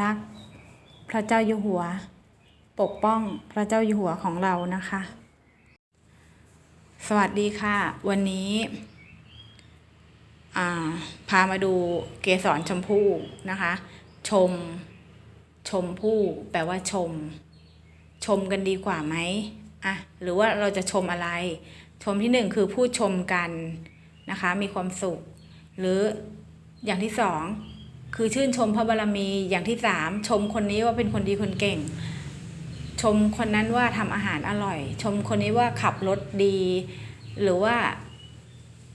รักพระเจ้าอยู่หัว ปกป้องพระเจ้าอยู่หัวของเรานะคะ สวัสดีค่ะ วันนี้าพามาดูเกสรชมพู่นะคะ ชม ชมพู่แปลว่าชม ชมกันดีกว่าไหมอะหรือว่าเราจะชมอะไร ชมที่หนึ่งคือพูดชมกันนะคะ มีความสุข หรืออย่างที่สอง คือชื่นชมพระบารมีอย่างที่สามชมคนนี้ว่าเป็นคนดีคนเก่ง ชมคนนั้นว่าทำอาหารอร่อย ชมคนนี้ว่าขับรถดี หรือว่า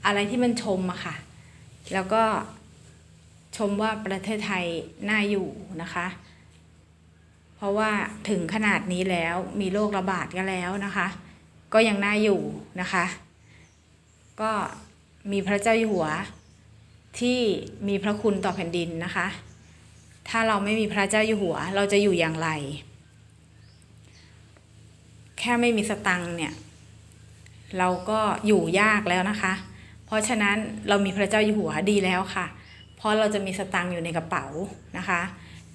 อะไรที่มันชมอะค่ะ แล้วก็ชมว่าประเทศไทยน่าอยู่นะคะ เพราะว่าถึงขนาดนี้แล้วมีโรคระบาดกันแล้วนะคะ ก็ยังน่าอยู่นะคะ ก็มีพระเจ้าอยู่หัว ที่มีพระคุณต่อแผ่นดินนะคะ ถ้าเราไม่มีพระเจ้าอยู่หัว เราจะอยู่อย่างไร แค่ไม่มีสตังเนี่ย เราก็อยู่ยากแล้วนะคะ เพราะฉะนั้นเรามีพระเจ้าอยู่หัวดีแล้วค่ะ เพราะเราจะมีสตังอยู่ในกระเป๋านะคะ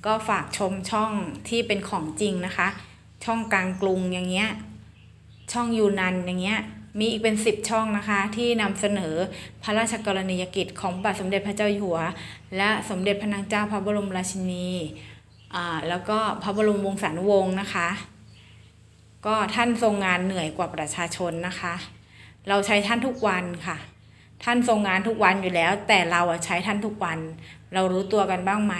ก็ฝากชมช่องที่เป็นของจริงนะคะ ช่องกลางกรุงอย่างเงี้ย ช่องยูนันอย่างเงี้ย มีอีกเป็นสิบช่องนะคะที่นำเสนอพระราชกรณียกิจของบาทสมเด็จพระเจ้าอยู่หัว และสมเด็จพระนางเจ้าพระบรมราชินีอ่าแล้วก็พระบรมวงศานุวงศ์นะคะ ก็ท่านทรงงานเหนื่อยกว่าประชาชนนะคะ เราใช้ท่านทุกวันค่ะ ท่านทรงงานทุกวันอยู่แล้ว แต่เราใช้ท่านทุกวัน เรารู้ตัวกันบ้างไหม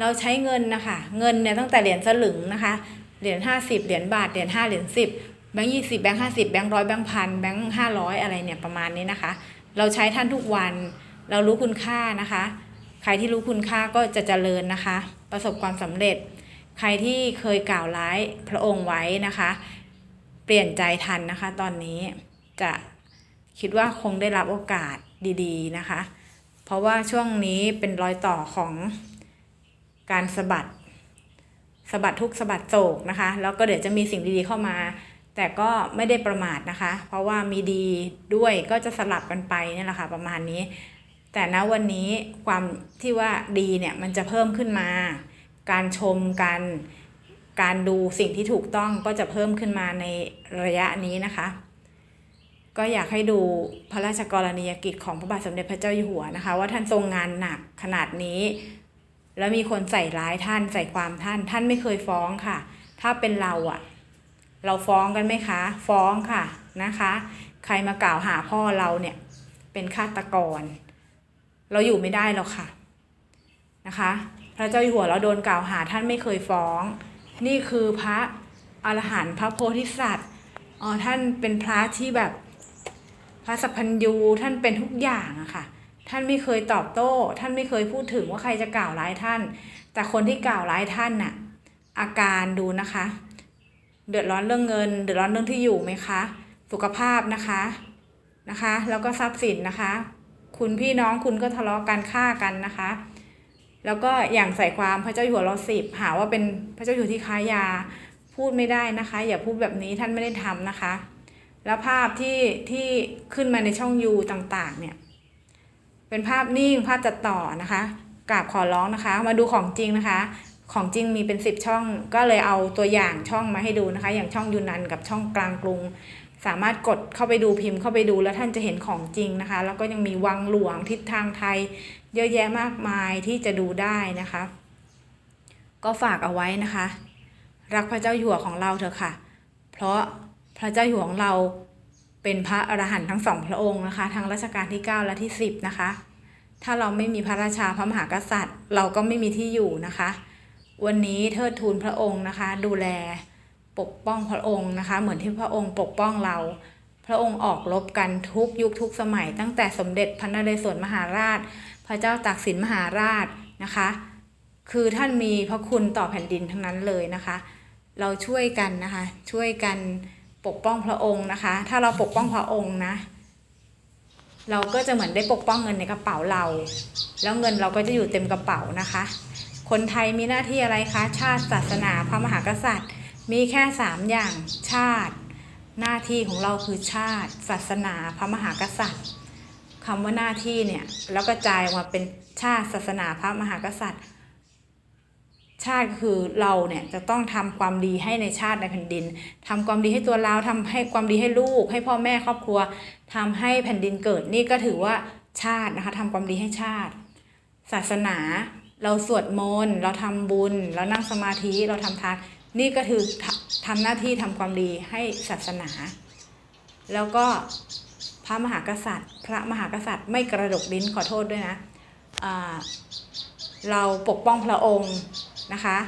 เราใช้เงินนะคะ เงินเนี่ยตั้งแต่เหรียญสลึงนะคะ เหรียญห้าสิบเหรียญบาท เหรียญห้าเหรียญสิบ แบงค์ยี่สิบแบงค์ห้าสิบแบงค์ร้อยแบงค์พันแบงค์ห้าร้อยอะไรเนี่ยประมาณนี้นะคะ เราใช้ท่านทุกวันเรารู้คุณค่านะคะ ใครที่รู้คุณค่าก็จะเจริญนะคะ ประสบความสำเร็จ ใครที่เคยกล่าวร้ายพระองค์ไว้นะคะ เปลี่ยนใจทันนะคะ ตอนนี้จะคิดว่าคงได้รับโอกาสดีๆนะคะ เพราะว่าช่วงนี้เป็นรอยต่อของการสะบัดสะบัดทุกสะบัดโศกนะคะ แล้วก็เดี๋ยวจะมีสิ่งดีๆเข้ามา แต่ก็ไม่ได้ประมาทนะคะ เพราะว่ามีดีด้วยก็จะสลับกันไปนี่แหละค่ะประมาณนี้ แต่ณวันนี้ความที่ว่าดีเนี่ยมันจะเพิ่มขึ้นมา การชมการการดูสิ่งที่ถูกต้องก็จะเพิ่มขึ้นมาในระยะนี้นะคะ ก็อยากให้ดูพระราชกรณียกิจของพระบาทสมเด็จพระเจ้าอยู่หัวนะคะ ว่าท่านทรงงานหนักขนาดนี้ แล้วมีคนใส่ร้ายท่านใส่ความท่าน ท่านไม่เคยฟ้องค่ะ ถ้าเป็นเราอะ เราฟ้องกันไหมคะ ฟ้องค่ะนะคะ ใครมากล่าวหาพ่อเราเนี่ยเป็นฆาตกร เราอยู่ไม่ได้หรอกค่ะนะคะ พระเจ้าอยู่หัวเราโดนกล่าวหาท่านไม่เคยฟ้อง นี่คือพระอรหันต์พระโพธิสัตว์อ๋อท่านเป็นพระที่แบบพระสัพพัญญูท่านเป็นทุกอย่างอะค่ะ ท่านไม่เคยตอบโต้ ท่านไม่เคยพูดถึงว่าใครจะกล่าวร้ายท่าน แต่คนที่กล่าวร้ายท่านน่ะอาการดูนะคะ เดือดร้อนเรื่องเงิน เดือดร้อนเรื่องที่อยู่ไหมคะ สุขภาพนะคะนะคะ แล้วก็ทรัพย์สินนะคะ คุณพี่น้องคุณก็ทะเลาะกันฆ่ากันนะคะ แล้วก็อย่างใส่ความพระเจ้าอยู่หัวเราสิบหาว่าเป็นพระเจ้าอยู่ที่ค้ายาพูดไม่ได้นะคะ อย่าพูดแบบนี้ท่านไม่ได้ทำนะคะ แล้วภาพที่ที่ขึ้นมาในช่องยูต่างๆ เนี่ยเป็นภาพนิ่งภาพตัดต่อนะคะกราบขอร้องนะคะ มาดูของจริงนะคะ ของจริงมีเป็นสิบช่อง ก็เลยเอาตัวอย่างช่องมาให้ดูนะคะ อย่างช่องยูนันกับช่องกลางกรุง สามารถกดเข้าไปดูพิมพ์เข้าไปดูแล้วท่านจะเห็นของจริงนะคะ แล้วก็ยังมีวังหลวงทิศทางไทย เยอะแยะมากมายที่จะดูได้นะคะ ก็ฝากเอาไว้นะคะ รักพระเจ้าอยู่หัวของเราเถอะค่ะ เพราะพระเจ้าอยู่หัวของเราเป็นพระอรหันต์ทั้งสองพระองค์นะคะทั้งรัชกาลที่ 9 และที่ 10 นะคะ ถ้าเราไม่มีพระราชาพระมหากษัตริย์ เราก็ไม่มีที่อยู่นะคะ วันนี้เทิดทูนพระองค์นะคะ ดูแลปกป้องพระองค์นะคะ เหมือนที่พระองค์ปกป้องเรา พระองค์ออกรบกันทุกยุคทุกสมัย ตั้งแต่สมเด็จพระนเรศวรมหาราช พระเจ้าตากสินมหาราชนะคะ คือท่านมีพระคุณต่อแผ่นดินทั้งนั้นเลยนะคะ เราช่วยกันนะคะ ช่วยกันปกป้องพระองค์นะคะ ถ้าเราปกป้องพระองค์นะเราก็จะเหมือนได้ปกป้องเงินในกระเป๋าเรา แล้วเงินเราก็จะอยู่เต็มกระเป๋านะคะ คนไทยมีหน้าที่อะไรคะ ชาติศาสนาพระมหากษัตริย์ มีแค่สามอย่างชาติ หน้าที่ของเราคือชาติ ศาสนาพระมหากษัตริย์คำว่าหน้าที่เนี่ยแล้วกระจายมาเป็นชาติศาสนาพระมหากษัตริย์ ชาติก็คือเราเนี่ยจะต้องทำความดีให้ในชาติในแผ่นดินทำความดีให้ตัวเราทำให้ความดีให้ลูก ให้พ่อแม่ครอบครัวทำให้แผ่นดินเกิดนี่ก็ถือว่าชาตินะคะทำความดีให้ชาติ ศาสนา เราสวดมนต์เราทำบุญ เรานั่งสมาธิเราทำทานนี่ก็คือทำหน้าที่ทำความดีให้ศาสนา แล้วก็พระมหากษัตริย์ พระมหากษัตริย์ไม่กระดกลิ้นขอโทษด้วยนะอ่าเราปกป้องพระองค์นะคะ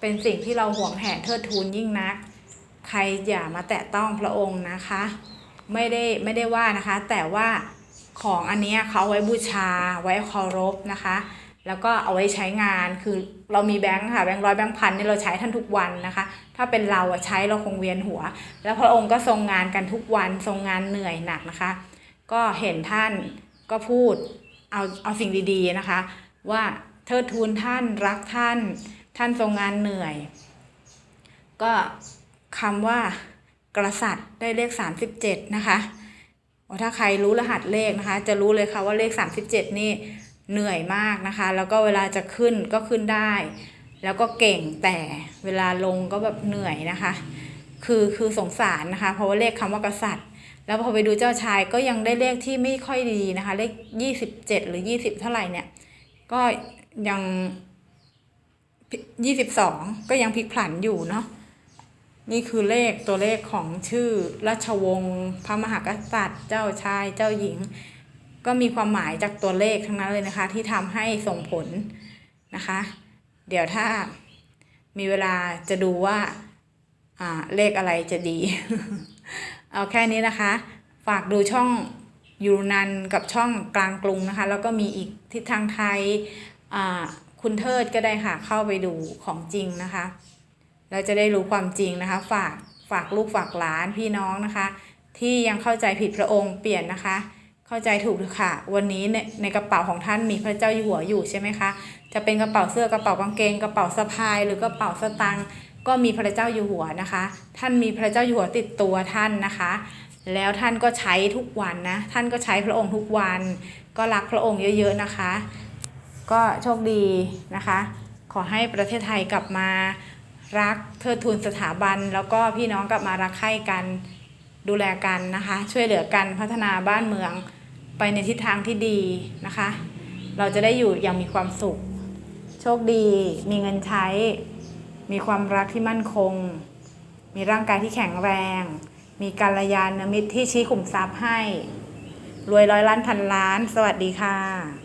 เป็นสิ่งที่เราห่วงแหนเทิดทูนยิ่งนัก ใครอย่ามาแตะต้องพระองค์นะคะ ไม่ได้ไม่ได้ว่านะคะ แต่ว่าของอันนี้เขาไว้บูชาไว้เคารพนะคะ แล้วก็เอาไว้ใช้งานคือเรามีแบงค์ค่ะแบงค์ร้อยแบงค์พันเนี่ยเราใช้ท่านทุกวันนะคะ ถ้าเป็นเราอะใช้เราคงเวียนหัว แล้วพระองค์ก็ทรงงานกันทุกวันทรงงานเหนื่อยหนักนะคะ ก็เห็นท่านก็พูดเอาเอาสิ่งดีๆนะคะ ว่าเทิดทูนท่านรักท่าน ท่านทรงงานเหนื่อย ก็คำว่ากษัตริย์ได้เลข 37 นะคะถ้าใครรู้รหัสเลขนะคะ จะรู้เลยค่ะว่าเลข 37 นี่ เหนื่อยมากนะคะ แล้วก็เวลาจะขึ้นก็ขึ้นได้ แล้วก็เก่งแต่เวลาลงก็แบบเหนื่อยนะคะ คือคือสงสารนะคะ เพราะว่าเลขคำว่ากษัตริย์ แล้วพอไปดูเจ้าชายก็ยังได้เลขที่ไม่ค่อยดีนะคะ เลข27หรือ20เท่าไหร่เนี่ย ก็ยัง22ก็ยังพลิกผันอยู่เนาะนี่คือเลขตัวเลขของชื่อราชวงศ์พระมหากษัตริย์ เจ้าชายเจ้าหญิง ก็มีความหมายจากตัวเลขทั้งนั้นเลยนะคะ ที่ทำให้ส่งผลนะคะ เดี๋ยวถ้ามีเวลาจะดูว่าอ่าเลขอะไรจะดี เอาแค่นี้นะคะ ฝากดูช่องยูนันกับช่องกลางกรุงนะคะ แล้วก็มีอีกทิศทางไทยอ่าคุณเทิดก็ได้ค่ะ เข้าไปดูของจริงนะคะเราจะได้รู้ความจริงนะคะ ฝากฝากลูกฝากหลานพี่น้องนะคะ ที่ยังเข้าใจผิดพระองค์เปลี่ยนนะคะ เข้าใจถูกค่ะ วันนี้ในในกระเป๋าของท่านมีพระเจ้าอยู่หัวอยู่ใช่ไหมคะ จะเป็นกระเป๋าเสื้อกระเป๋ากางเกงกระเป๋าสะพาย หรือกระเป๋าสตางค์ก็มีพระเจ้าอยู่หัวนะคะ ท่านมีพระเจ้าอยู่หัวติดตัวท่านนะคะ แล้วท่านก็ใช้ทุกวันนะ ท่านก็ใช้พระองค์ทุกวัน ก็รักพระองค์เยอะ ๆนะคะ ก็โชคดีนะคะ ขอให้ประเทศไทยกลับมารักเทิดทูนสถาบัน แล้วก็พี่น้องกลับมารักใคร่กันดูแลกันนะคะ ช่วยเหลือกันพัฒนาบ้านเมือง ไปในทิศทางที่ดีนะคะ เราจะได้อยู่อย่างมีความสุข โชคดี มีเงินใช้ มีความรักที่มั่นคง มีร่างกายที่แข็งแรง มีการยานมิตรที่ชี้ขุมทรัพย์ให้ รวยร้อยล้านพันล้าน สวัสดีค่ะ